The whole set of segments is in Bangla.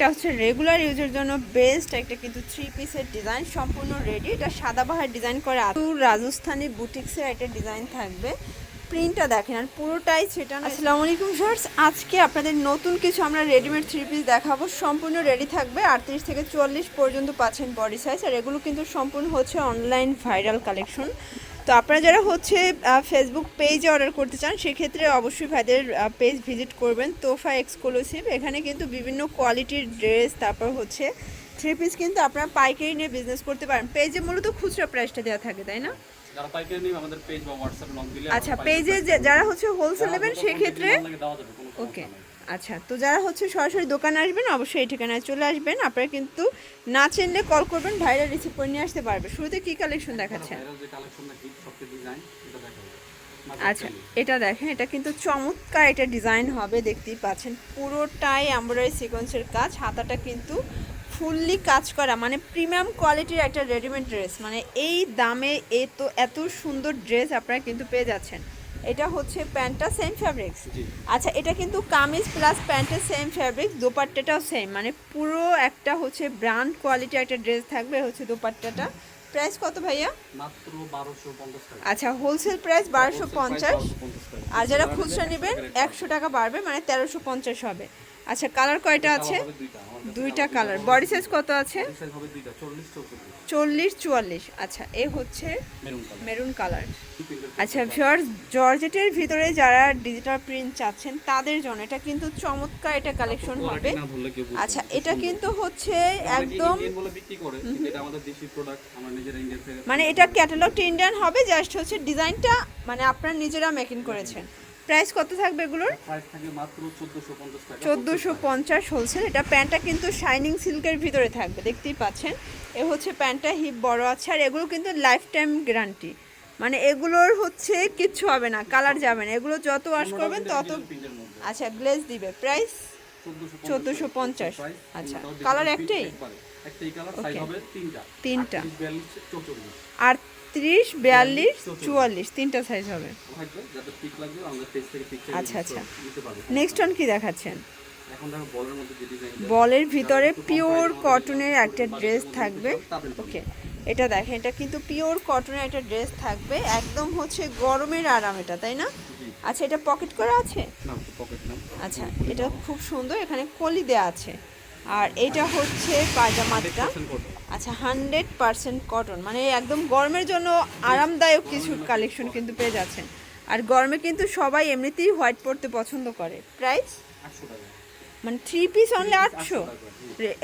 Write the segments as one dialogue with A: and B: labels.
A: এটা হচ্ছে রেগুলার ইউজের জন্য বেস্ট একটা কিন্তু থ্রি পিসের ডিজাইন সম্পূর্ণ রেডি এটা সাদাবাহার ডিজাইন করে রাজস্থানি বুটিক্সের একটা ডিজাইন থাকবে। প্রিন্টটা দেখেন, আর পুরোটাই সেটা আসসালামু আলাইকুম শর্টস আজকে আপনাদের নতুন কিছু আমরা রেডিমেড থ্রি পিস দেখাবো। সম্পূর্ণ রেডি থাকবে। আটত্রিশ থেকে চুয়াল্লিশ পর্যন্ত পাচ্ছেন বডি সাইজ আর এগুলো কিন্তু সম্পূর্ণ হচ্ছে অনলাইন ভাইরাল কালেকশন তো আপনারা যারা হচ্ছে ফেসবুক পেজে অর্ডার করতে চান সেক্ষেত্রে অবশ্যই ভাইদের পেজ ভিজিট করবেন। তোফা এক্সক্লুসিভ এখানে কিন্তু বিভিন্ন কোয়ালিটির ড্রেস তারপর হচ্ছে থ্রি পিস কিন্তু আপনারা পাইকারি নিয়ে বিজনেস করতে পারেন। পেজে মূলত খুচরা প্রাইসটা দেওয়া থাকে তাই না? আচ্ছা পেজে যারা হচ্ছে হোলসেল নেবেন সেক্ষেত্রে ওকে আচ্ছা তো যারা হচ্ছে সরাসরি দোকানে আসবেন অবশ্যই এই ঠিকানায় চলে আসবেন। আপনারা কিন্তু না চিনলে কল করবেন ভাইরা রিসিভ করে নিয়ে আসতে পারবে শুরুতে কি কালেকশন দেখাচ্ছেন?
B: ভাইরাল
A: আচ্ছা এটা দেখেন এটা কিন্তু চমৎকার এটা ডিজাইন হবে দেখতেই পাচ্ছেন। পুরোটাই এমব্রয়ডারি সিকোয়েন্সের কাজ হাতাটা কিন্তু ফুললি কাজ করা মানে প্রিমিয়াম কোয়ালিটির একটা রেডিমেড ড্রেস মানে এই দামে এত এত সুন্দর ড্রেস আপনারা কিন্তু পেয়ে যাচ্ছেন। এটা হচ্ছে প্যান্টটা সেম ফ্যাব্রিক্স আচ্ছা এটা কিন্তু কামিজ প্লাস প্যান্টের সেম ফ্যাব্রিক দোপাট্টাটাও সেম মানে পুরো একটা হচ্ছে ব্র্যান্ড কোয়ালিটি একটা ড্রেস থাকবে হচ্ছে দোপাট্টাটা। প্রাইস কত ভাইয়া?
B: মাত্র 1250 টাকা।
A: আচ্ছা হোলসেল প্রাইস বারোশো পঞ্চাশ।
B: 1250
A: আর যারা খুচরা নেবেন একশো টাকা। বাড়বে মানে তেরোশো পঞ্চাশ হবে। আচ্ছা কালার কয়টা আছে?
B: দুইটা
A: কালার বডি সাইজ কত আছে?
B: হবে দুইটা 40 44
A: চল্লিশ চুয়াল্লিশ। আচ্ছা এ হচ্ছে
B: মেরুন কালার
A: আচ্ছা ভিওর্স জর্জেটের ভিতরে যারা ডিজিটাল প্রিন্ট চাচ্ছেন তাদের জন্য এটা কিন্তু চমৎকার এটা কালেকশন হবে। আচ্ছা এটা কিন্তু হচ্ছে একদম মানে এটা ক্যাটালগটা ইন্ডিয়ান হবে জাস্ট হচ্ছে ডিজাইনটা মানে আপনারা নিজেরা মেকিং করেছেন। প্রাইস কত থাকবে এগুলোর?
B: প্রাইস থাকে মাত্র 1450 টাকা।
A: চোদ্দোশো পঞ্চাশ হোলসেল। এটা প্যান্টটা কিন্তু শাইনিং সিল্কের ভিতরে থাকবে দেখতেই পাচ্ছেন। এ হচ্ছে প্যান্টটা হিপ বড় আছে আর এগুলো কিন্তু লাইফ টাইম গ্যারান্টি মানে এগুলোর হচ্ছে কিচ্ছু হবে না কালার যাবে না। এগুলো যত ওয়াশ করবেন তত আচ্ছা গ্লেজ দিবে। প্রাইস
B: 1450
A: চোদ্দোশো পঞ্চাশ। আচ্ছা কালার একটাই।
B: একটাই কালার সাইজ
A: Okay.
B: হবে তিনটা।
A: তিনটা।
B: 42 44
A: আটত্রিশ বিয়াল্লিশ চুয়াল্লিশ তিনটা সাইজ হবে।
B: যাতে পিক লাগবে আমাদের পেজ থেকে পিকচার
A: আচ্ছা, আচ্ছা। নেক্সট ওয়ান কি দেখাচ্ছেন?
B: বলের
A: ভিতরে পিওর কটনের একটা ড্রেস থাকবে। ওকে এটা দেখেন এটা কিন্তু পিওর কটনের একটা ড্রেস থাকবে। একদম হচ্ছে গরমের আরাম এটা তাই না? আচ্ছা এটা পকেট করা আছে? আচ্ছা এটা খুব সুন্দর এখানে কলি দেওয়া আছে। আর এটা হচ্ছে পায়জামাটা আচ্ছা হান্ড্রেড পার্সেন্ট কটন মানে একদম গরমের জন্য আরামদায়ক কিছু কালেকশন কিন্তু পেয়ে যাচ্ছেন। আর গরমে কিন্তু সবাই এমনিতেই হোয়াইট পরতে পছন্দ করে। প্রাইস মানে থ্রি পিস অনলি আটশো?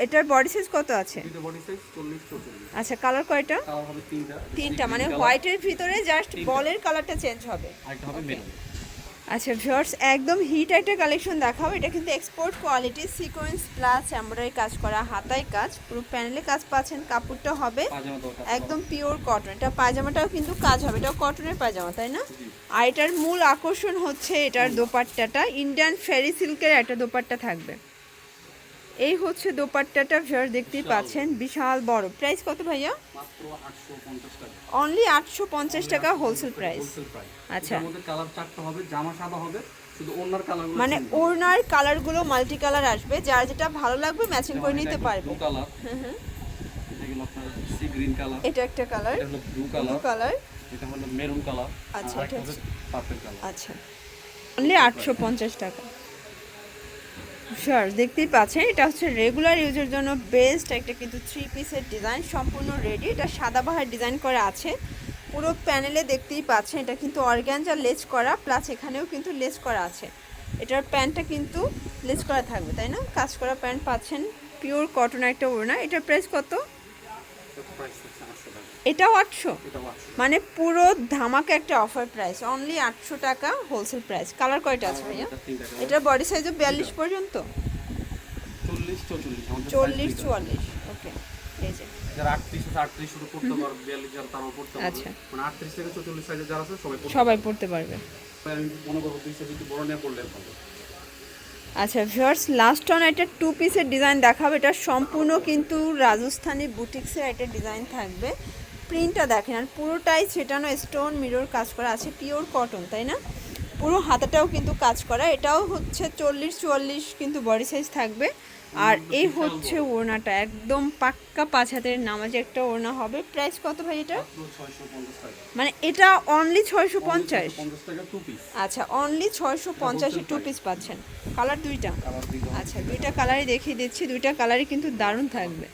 A: এটার বডি সাইজ কত আছে? আচ্ছা কালার কয়টা?
B: তিনটা।
A: মানে হোয়াইটের ভিতরে জাস্ট বলের কালারটা চেঞ্জ হবে। আচ্ছা ভিউয়ার্স একদম হিট একটা কালেকশন দেখাও এটা কিন্তু export quality sequence plus embroidery কাজ করা হাতায় কাজ। পুরো প্যানেলে কাজ পাচ্ছেন কাপড়টা হবে একদম পিওর কটন এটা পায়জামাটাও কিন্তু কাজ হবে এটাও কটনের পায়জামা তাই না? আর এটার মূল আকর্ষণ হচ্ছে এটার দোপাট্টাটা। ইন্ডিয়ান ফেরি সিল্কের একটা দোপাট্টা থাকবে। এই হচ্ছে দোপাট্টাটা ভিউয়ার দেখতেই পাচ্ছেন বিশাল বড়। প্রাইস কত ভাইয়া? অনলি আটশো পঞ্চাশ টাকা। হোলসেল প্রাইস আচ্ছা।
B: আমাদের কালার চারটা হবে জামা সাদা হবে শুধু ওনার কালার
A: মানে ওড়নার কালারগুলো মাল্টি কালার আসবে যার যেটা ভালো লাগবে ম্যাচিং করে নিতে পারবে।
B: এটা
A: একটা কালার
B: ব্লু কালার এটা হলো মেরুন কালার
A: আচ্ছা, আচ্ছা। অনলি আটশো পঞ্চাশ টাকা। শিওর দেখতেই পাচ্ছেন, এটা হচ্ছে রেগুলার ইউজের জন্য বেস্ট একটা কিন্তু থ্রি পিসের ডিজাইন সম্পূর্ণ রেডি এটা সাদাবাহার ডিজাইন করা আছে। পুরো প্যানেলে দেখতেই পাচ্ছেন, এটা কিন্তু অর্গ্যানজা লেজ করা প্লাস এখানেও কিন্তু লেজ করা আছে। এটার প্যান্টটা কিন্তু লেজ করা থাকবে, তাই না? কাজ করা প্যান্ট পাচ্ছেন পিওর কটন একটা ওড়না। এটার প্রাইস কত
B: প্রাইস হচ্ছে আটশো টাকা
A: এটাও আটশো? মানে পুরো ধামাকা একটা অফার প্রাইস অনলি আটশো টাকা হোলসেল প্রাইস কালার কয়টা আছে ভাইয়া?
B: এটা
A: এটার বডি সাইজও বিয়াল্লিশ পর্যন্ত?
B: চল্লিশ
A: চুয়াল্লিশ। ওকে এই যে। আচ্ছা।
B: মানে সবাই পড়তে
A: পারবে।
B: আমি মনে করব বড় নিয়ে পড়লে
A: আচ্ছা ভিউয়ার্স লাস্ট অন একটা টু পিসের ডিজাইন দেখাবো। এটা সম্পূর্ণ কিন্তু রাজস্থানি বুটিক্সের একটা ডিজাইন থাকবে। প্রিন্টটা দেখেন, আর পুরোটাই ছেটানো স্টোন মিরর কাজ করা আছে পিওর কটন তাই না? পুরো হাতাটাও কিন্তু কাজ করা। এটাও হচ্ছে চল্লিশ চুয়াল্লিশ কিন্তু বডি সাইজ থাকবে। আর এই হচ্ছে ওড়নাটা একদম পাক্কা পাঁচ হাতের নামাজে একটা ওড়না হবে। প্রাইস কত ভাই এটা মানে এটা অনলি ছয়শো পঞ্চাশ? আচ্ছা অনলি ছয়শো পঞ্চাশে টু পিস পাচ্ছেন। কালার দুইটা? আচ্ছা দুইটা কালারই দেখিয়ে দিচ্ছি। দুইটা কালারই কিন্তু দারুণ থাকবে।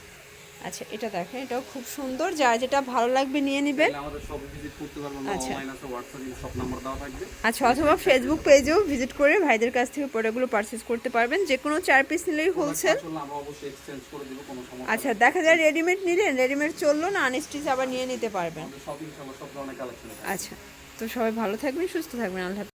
A: আচ্ছা এটা দেখেন এটাও খুব সুন্দর। যা যেটা ভালো লাগবে নিয়ে নেবেন। আচ্ছা। আচ্ছা অথবা ফেসবুক পেজেও ভিজিট করে ভাইদের কাছ থেকে প্রোডাক্টগুলো পারচেস করতে পারবেন। যে কোনো চার পিস নিলেই হোলসেল আচ্ছা দেখা যায় রেডিমেড নিলেন রেডিমেড চলল না আনস্টিচ আবার নিয়ে নিতে পারবেন। আচ্ছা তো সবাই ভালো থাকবেন সুস্থ থাকবেন আল্লাহ।